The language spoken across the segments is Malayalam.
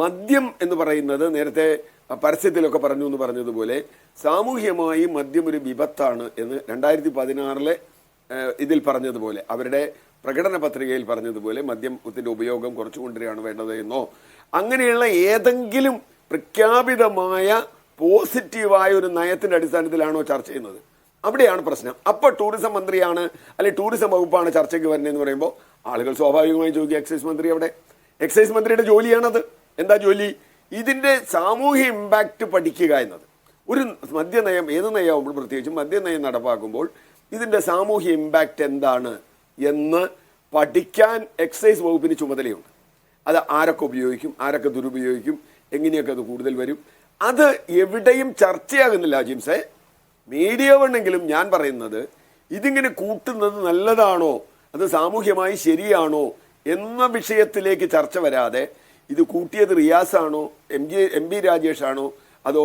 മദ്യം എന്ന് പറയുന്നത് നേരത്തെ പരസ്യത്തിലൊക്കെ പറഞ്ഞു എന്ന് പറഞ്ഞതുപോലെ സാമൂഹ്യമായി മദ്യം ഒരു വിപത്താണ് എന്ന് രണ്ടായിരത്തി പതിനാറിലെ ഇതിൽ പറഞ്ഞതുപോലെ അവരുടെ പ്രകടന പത്രികയിൽ പറഞ്ഞതുപോലെ മദ്യത്തിന്റെ ഉപയോഗം കുറച്ചു കൊണ്ടുവരികയാണ് വേണ്ടത് എന്നോ അങ്ങനെയുള്ള ഏതെങ്കിലും പ്രഖ്യാപിതമായ പോസിറ്റീവായ ഒരു നയത്തിന്റെ അടിസ്ഥാനത്തിലാണോ ചർച്ച ചെയ്യുന്നത്? അവിടെയാണ് പ്രശ്നം. അപ്പോൾ ടൂറിസം മന്ത്രിയാണ് അല്ലെങ്കിൽ ടൂറിസം വകുപ്പാണ് ചർച്ചയ്ക്ക് വരുന്നതെന്ന് പറയുമ്പോൾ ആളുകൾ സ്വാഭാവികമായും ചോദിക്കുക എക്സൈസ് മന്ത്രി അവിടെ എക്സൈസ് മന്ത്രിയുടെ ജോലിയാണത്. എന്താ ജോലി? ഇതിന്റെ സാമൂഹ്യ ഇമ്പാക്റ്റ് പഠിക്കുക എന്നത്. ഒരു മദ്യനയം ഏത് നയമാകുമ്പോൾ പ്രത്യേകിച്ചും മദ്യനയം നടപ്പാക്കുമ്പോൾ ഇതിന്റെ സാമൂഹ്യ ഇമ്പാക്റ്റ് എന്താണ് എന്ന് പഠിക്കാൻ എക്സൈസ് വകുപ്പിന് ചുമതലയുണ്ട്. അത് ആരൊക്കെ ഉപയോഗിക്കും ആരൊക്കെ ദുരുപയോഗിക്കും എങ്ങനെയൊക്കെ അത് കൂടുതൽ വരും. അത് എവിടെയും ചർച്ചയാകുന്നില്ല ജിംസെ മീഡിയ വേണമെങ്കിലും ഞാൻ പറയുന്നത് ഇതിങ്ങനെ കൂട്ടുന്നത് നല്ലതാണോ? അത് സാമൂഹ്യമായി ശരിയാണോ? എന്ന വിഷയത്തിലേക്ക് ചർച്ച വരാതെ ഇത് കൂട്ടിയത് റിയാസാണോ? എം ജി എം പി രാജേഷാണോ? അതോ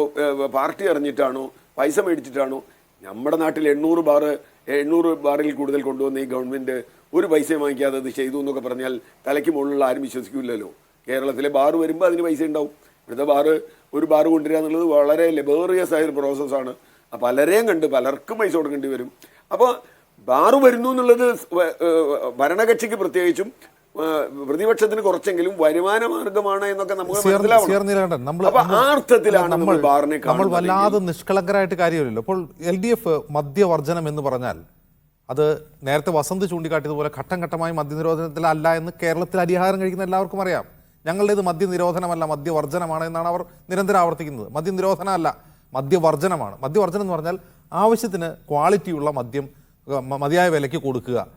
പാർട്ടി അറിഞ്ഞിട്ടാണോ? പൈസ മേടിച്ചിട്ടാണോ? നമ്മുടെ നാട്ടിൽ എണ്ണൂറ് ബാറ് എണ്ണൂറ് ബാറിൽ കൂടുതൽ കൊണ്ടുവന്ന ഈ ഗവൺമെന്റ് ഒരു പൈസ വാങ്ങിക്കാതെ അത് ചെയ്തു എന്നൊക്കെ പറഞ്ഞാൽ തലയ്ക്ക് മുകളിലുള്ള ആരും വിശ്വസിക്കില്ലല്ലോ. കേരളത്തിലെ ബാറ് വരുമ്പോൾ അതിന് പൈസ ഉണ്ടാവും. ഇവിടുത്തെ ബാറ് ഒരു ബാറ് കൊണ്ടുവരിക എന്നുള്ളത് വളരെ ലെബേറിയസ് ആയ ഒരു പ്രോസസ്സാണ് പലരെയും കണ്ട് പലർക്കും പൈസ കൊടുക്കേണ്ടി വരും. അപ്പോൾ ബാറ് വരുന്നു എന്നുള്ളത് ഭരണകക്ഷിക്ക് പ്രത്യേകിച്ചും പ്രതിപക്ഷത്തിന് കുറച്ചെങ്കിലും വരുമാന മാർഗമാണ് എന്നൊക്കെ നമ്മൾ- അപ്പൊ ആ അർത്ഥത്തിലാണ് നമ്മൾ ബാറിനെ നമ്മൾ വല്ലാതെ നിഷ്കളങ്കരായിട്ട് കാര്യമില്ലല്ലോ. അപ്പോൾ എൽ ഡി എഫ് മദ്യവർജനം എന്ന് പറഞ്ഞാൽ അത് നേരത്തെ വസന്ത് ചൂണ്ടിക്കാട്ടിയതുപോലെ ഘട്ടം ഘട്ടമായി മദ്യനിരോധനത്തിലല്ല എന്ന് കേരളത്തിൽ അരിഹാരം കഴിക്കുന്ന എല്ലാവർക്കും അറിയാം. ഞങ്ങളുടേത് മദ്യനിരോധനമല്ല മദ്യവർജനമാണ് എന്നാണ് അവർ നിരന്തരം ആവർത്തിക്കുന്നത്. മദ്യനിരോധനമല്ല മദ്യവർജനമാണ് മദ്യവർജനം എന്ന് പറഞ്ഞാൽ ആവശ്യത്തിന് ക്വാളിറ്റിയുള്ള മദ്യം മതിയായ വിലയ്ക്ക് കൊടുക്കുക.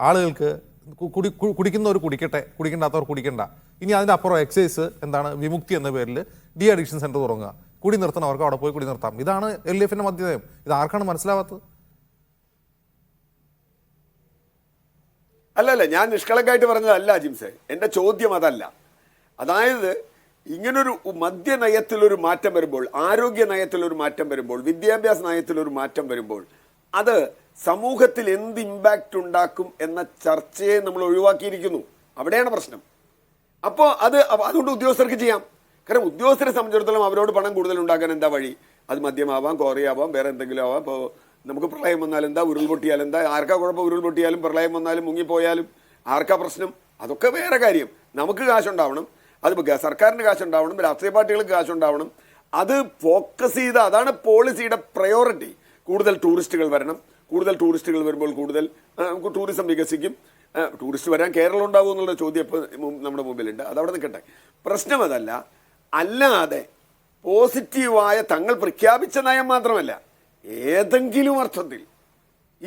ആളുകൾക്ക് കുടി കുടിക്കുന്നവർ കുടിക്കട്ടെ കുടിക്കേണ്ടാത്തവർ കുടിക്കണ്ട. ഇനി അതിന്റെ അപ്പുറം എക്സൈസ് എന്താണ് വിമുക്തി എന്ന പേരിൽ ഡി അഡിക്ഷൻ സെന്റർ തുടങ്ങുക. കുടി നിർത്തണവർക്ക് അവിടെ പോയി കുടി നിർത്താം. ഇതാണ് എൽ ഡി എഫിന്റെ മധ്യനയം ഇത് ആർക്കാണ് മനസ്സിലാവാത്തത്? അല്ല അല്ല ഞാൻ നിഷ്കളങ്കായിട്ട് പറഞ്ഞതല്ല ജിംസെ. എന്റെ ചോദ്യം അതല്ല. അതായത് ഇങ്ങനൊരു മദ്യനയത്തിലൊരു മാറ്റം വരുമ്പോൾ ആരോഗ്യ നയത്തിലൊരു മാറ്റം വരുമ്പോൾ വിദ്യാഭ്യാസ നയത്തിലൊരു മാറ്റം വരുമ്പോൾ അത് സമൂഹത്തിൽ എന്ത് ഇമ്പാക്റ്റ് ഉണ്ടാക്കും എന്ന ചർച്ചയെ നമ്മൾ ഒഴിവാക്കിയിരിക്കുന്നു. അവിടെയാണ് പ്രശ്നം. അപ്പോൾ അത് അതുകൊണ്ട് ഉദ്യോഗസ്ഥർക്ക് ചെയ്യാം. കാരണം ഉദ്യോഗസ്ഥരെ സംബന്ധിച്ചിടത്തോളം അവരോട് പണം കൂടുതൽ ഉണ്ടാക്കാൻ എന്താ വഴി? അത് മദ്യമാവാം കോറിയാവാം വേറെ എന്തെങ്കിലും ആവാം. ഇപ്പോൾ നമുക്ക് പ്രളയം വന്നാൽ എന്താ? ഉരുൾപൊട്ടിയാൽ എന്താ? ആർക്കാ കുഴപ്പം ഉരുൾപൊട്ടിയാലും പ്രളയം വന്നാലും മുങ്ങിപ്പോയാലും? ആർക്കാ പ്രശ്നം? അതൊക്കെ വേറെ കാര്യം. നമുക്ക് കാശുണ്ടാവണം. അത് സർക്കാരിന് കാശുണ്ടാവണം രാഷ്ട്രീയ പാർട്ടികൾക്ക് കാശുണ്ടാവണം. അത് ഫോക്കസ് ചെയ്ത അതാണ് പോളിസിയുടെ പ്രയോറിറ്റി കൂടുതൽ ടൂറിസ്റ്റുകൾ വരണം. കൂടുതൽ ടൂറിസ്റ്റുകൾ വരുമ്പോൾ കൂടുതൽ നമുക്ക് ടൂറിസം വികസിക്കും. ടൂറിസ്റ്റ് വരാൻ കേരളം ഉണ്ടാവും എന്നുള്ള ചോദ്യം ഇപ്പോൾ നമ്മുടെ മുമ്പിലുണ്ട്. അത് അവിടെ നിൽക്കട്ടെ. പ്രശ്നം അതല്ല. അല്ലാതെ പോസിറ്റീവായ തങ്ങൾ പ്രഖ്യാപിച്ച നയം മാത്രമല്ല. ഏതെങ്കിലും അർത്ഥത്തിൽ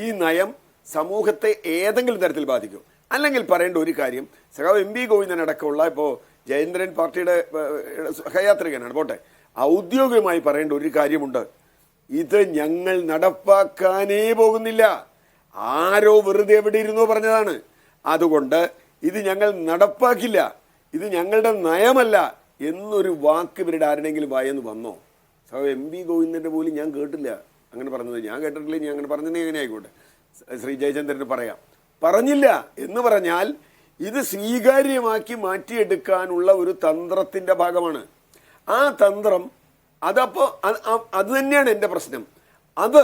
ഈ നയം സമൂഹത്തെ ഏതെങ്കിലും തരത്തിൽ ബാധിക്കും. അല്ലെങ്കിൽ പറയേണ്ട ഒരു കാര്യം സഖാവ് എം പി ഗോവിന്ദൻ അടക്കമുള്ള ഇപ്പോൾ ജയേന്ദ്രൻ പാർട്ടിയുടെ സഹയാത്രികനാണ് പോട്ടെ. ഔദ്യോഗികമായി പറയേണ്ട ഒരു കാര്യമുണ്ട്. ഇത് ഞങ്ങൾ നടപ്പാക്കാനേ പോകുന്നില്ല. ആരോ വെറുതെ എവിടെ ഇരുന്നോ പറഞ്ഞതാണ്. അതുകൊണ്ട് ഇത് ഞങ്ങൾ നടപ്പാക്കില്ല. ഇത് ഞങ്ങളുടെ നയമല്ല എന്നൊരു വാക്ക് ഇവരുടെ ആരുടെങ്കിലും വായെന്ന് വന്നോ? സോ എം വി ഗോവിന്ദന്റെ പോലും ഞാൻ കേട്ടില്ല. അങ്ങനെ പറഞ്ഞത് ഞാൻ കേട്ടിട്ടില്ല ഞാൻ അങ്ങനെ പറഞ്ഞതേ എങ്ങനെ ആയിക്കോട്ടെ. ശ്രീ ജയചന്ദ്രന് പറയാം. പറഞ്ഞില്ല എന്ന് പറഞ്ഞാൽ ഇത് സ്വീകാര്യമാക്കി മാറ്റിയെടുക്കാനുള്ള ഒരു തന്ത്രത്തിന്റെ ഭാഗമാണ്. ആ തന്ത്രം അതപ്പോ അത് തന്നെയാണ് എന്റെ പ്രശ്നം. അത്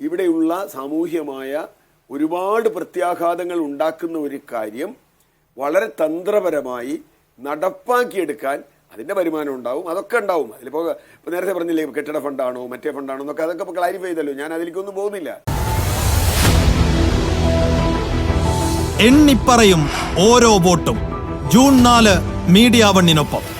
ഇവിടെയുള്ള സാമൂഹ്യമായ ഒരുപാട് പ്രത്യാഘാതങ്ങൾ ഉണ്ടാക്കുന്ന ഒരു കാര്യം വളരെ തന്ത്രപരമായി നടപ്പാക്കിയെടുക്കാൻ അതിന്റെ വരുമാനം ഉണ്ടാവും. അതൊക്കെ ഉണ്ടാവും. അതിലിപ്പോൾ ഇപ്പോൾ നേരത്തെ പറഞ്ഞില്ലേ കെട്ടിട ഫണ്ടാണോ മറ്റേ ഫണ്ടാണോ എന്നൊക്കെ അതൊക്കെ ഇപ്പോൾ ക്ലാരിഫൈ ചെയ്തല്ലോ. ഞാൻ അതിലേക്കൊന്നും പോകുന്നില്ല. എണ്ണിപ്പറയും ഓരോ വോട്ടും. ജൂൺ നാല് മീഡിയ വണ്ണിനൊപ്പം.